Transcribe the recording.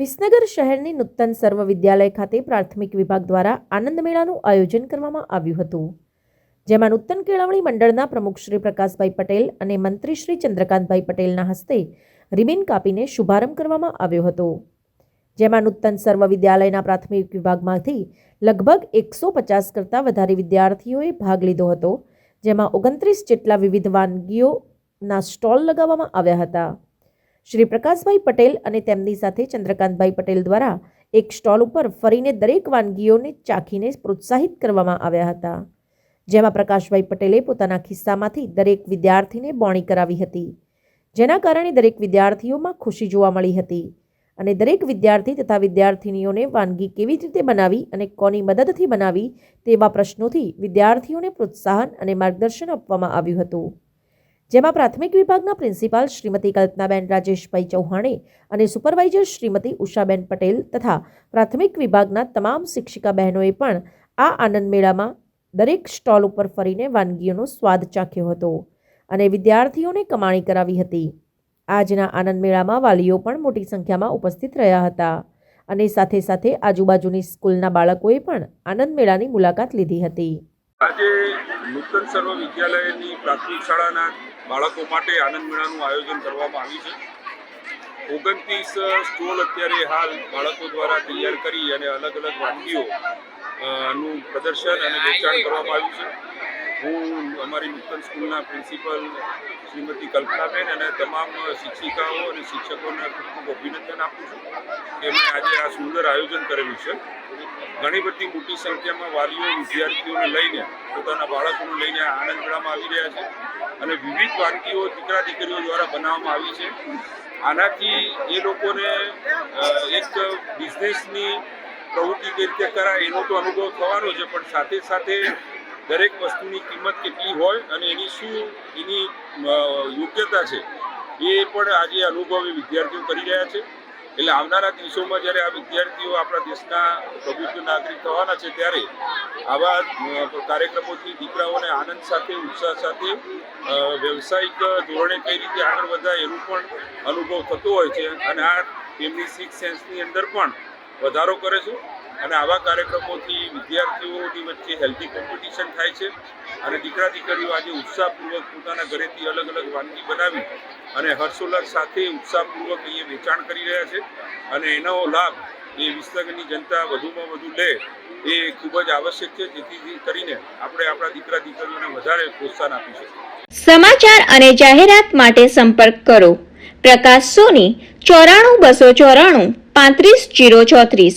વિસનગર શહેરની નૂતન સર્વ વિદ્યાલય ખાતે પ્રાથમિક વિભાગ દ્વારા આનંદ મેળાનું આયોજન કરવામાં આવ્યું હતું, જેમાં નૂતન કેળવણી મંડળના પ્રમુખ શ્રી પ્રકાશભાઈ પટેલ અને મંત્રી શ્રી ચંદ્રકાંતભાઈ પટેલના હસ્તે રિબિન કાપીને શુભારંભ કરવામાં આવ્યો હતો, જેમાં નૂતન સર્વ વિદ્યાલયના પ્રાથમિક વિભાગમાંથી લગભગ એકસો પચાસ કરતાં વધારે વિદ્યાર્થીઓએ ભાગ લીધો હતો, જેમાં ઓગણત્રીસ જેટલા વિવિધ વાનગીઓના સ્ટોલ લગાવવામાં આવ્યા હતા. શ્રી પ્રકાશભાઈ પટેલ અને તેમની સાથે ચંદ્રકાંતભાઈ પટેલ દ્વારા એક સ્ટોલ ઉપર ફરીને દરેક વાનગીઓને ચાખીને પ્રોત્સાહિત કરવામાં આવ્યા હતા. જેમાં પ્રકાશભાઈ પટેલે પોતાના ખિસ્સામાંથી દરેક વિદ્યાર્થીને બોણી કરાવી હતી, જેના કારણે દરેક વિદ્યાર્થીઓમાં ખુશી જોવા મળી હતી અને દરેક વિદ્યાર્થી તથા વિદ્યાર્થિનીઓને વાનગી કેવી રીતે બનાવી અને કોની મદદથી બનાવી તેવા પ્રશ્નોથી વિદ્યાર્થીઓને પ્રોત્સાહન અને માર્ગદર્શન આપવામાં આવ્યું હતું. જેમાં પ્રાથમિક વિભાગના પ્રિન્સિપાલ શ્રીમતી કલ્પનાબેન રાજેશભાઈ ચૌહાણે અને સુપરવાઇઝર શ્રીમતી ઉષાબેન પટેલ તથા પ્રાથમિક વિભાગના તમામ શિક્ષિકા બહેનોએ પણ આ આનંદ મેળામાં દરેક સ્ટોલ ઉપર ફરીને વાનગીઓનો સ્વાદ ચાખ્યો હતો અને વિદ્યાર્થીઓને કમાણી કરાવી હતી. આજના આનંદ મેળામાં વાલીઓ પણ મોટી સંખ્યામાં ઉપસ્થિત રહ્યા હતા અને સાથે સાથે આજુબાજુની સ્કૂલના બાળકોએ પણ આનંદ મેળાની મુલાકાત લીધી હતી. આજે નૂતન સર્વ વિદ્યાલયની પ્રાથમિક શાળાના બાળકો માટે આનંદ મેળાનું આયોજન કરવામાં આવ્યું છે. ઓગણત્રીસ સ્ટોલ અત્યારે હાલ બાળકો દ્વારા તૈયાર કરી અને અલગ અલગ વાનગીઓ નું પ્રદર્શન અને વેચાણ કરવામાં આવ્યું છે. હું અમારી નૂતન સ્કૂલના પ્રિન્સિપલ શ્રીમતી કલ્પનાબેન અને તમામ શિક્ષિકાઓ અને શિક્ષકોને ખૂબ ખૂબ અભિનંદન આપું છું કે એમણે આજે આ સુંદર આયોજન કરેલું છે. ઘણી બધી મોટી સંખ્યામાં વાલીઓ, વિદ્યાર્થીઓને લઈને, પોતાના બાળકોને લઈને આનંદ મેળામાં આવી રહ્યા છે અને વિવિધ વાનગીઓ દીકરા દીકરીઓ દ્વારા બનાવવામાં આવી છે. આનાથી એ લોકોને એક બિઝનેસની પ્રવૃત્તિ કઈ રીતે કરાય એનો તો અનુભવ થવાનો છે, પણ સાથે સાથે દરેક વસ્તુની કિંમત કેટલી હોય અને એની શું એની યોગ્યતા છે, એ પણ આજે અનુભવી વિદ્યાર્થીઓ કરી રહ્યા છે. એટલે આવનારા દિવસોમાં જ્યારે આ વિદ્યાર્થીઓ આપણા દેશના પ્રબુદ્ધ નાગરિક થવાના છે ત્યારે આવા કાર્યક્રમોથી દીકરાઓને આનંદ સાથે, ઉત્સાહ સાથે વ્યવસાયિક ધોરણે કઈ રીતે આગળ વધાય એનું પણ અનુભવ થતો હોય છે અને આ તેમની સિક્સ સેન્સની અંદર પણ વધારો કરે છે. અને આવા કાર્યક્રમોથી વિદ્યાર્થીઓની વચ્ચે હેલ્ધી કોમ્પિટિશન થાય છે. અને દીકરા દીકરીઓ આજે ઉત્સાહપૂર્વક પોતાના ઘરેથી અલગ અલગ વાનગી બનાવી અને હર્ષોલ્લાસ સાથે ઉત્સાહપૂર્વક અહીંયા વેચાણ કરી રહ્યા છે. અને એનો લાભ એ વિસ્તારની જનતા વધુમાં વધુ લે એ ખૂબ જ આવશ્યક છે. જેથી કરીને આપણે આપણા દીકરા દીકરીઓને વધારે પ્રોત્સાહન આપી શકીએ. સમાચાર અને જાહેરાત માટે સંપર્ક કરો. પ્રકાશ સોની, ચોરાણું બસો ચોરાણું પાંત્રીસ જીરો ચોત્રીસ.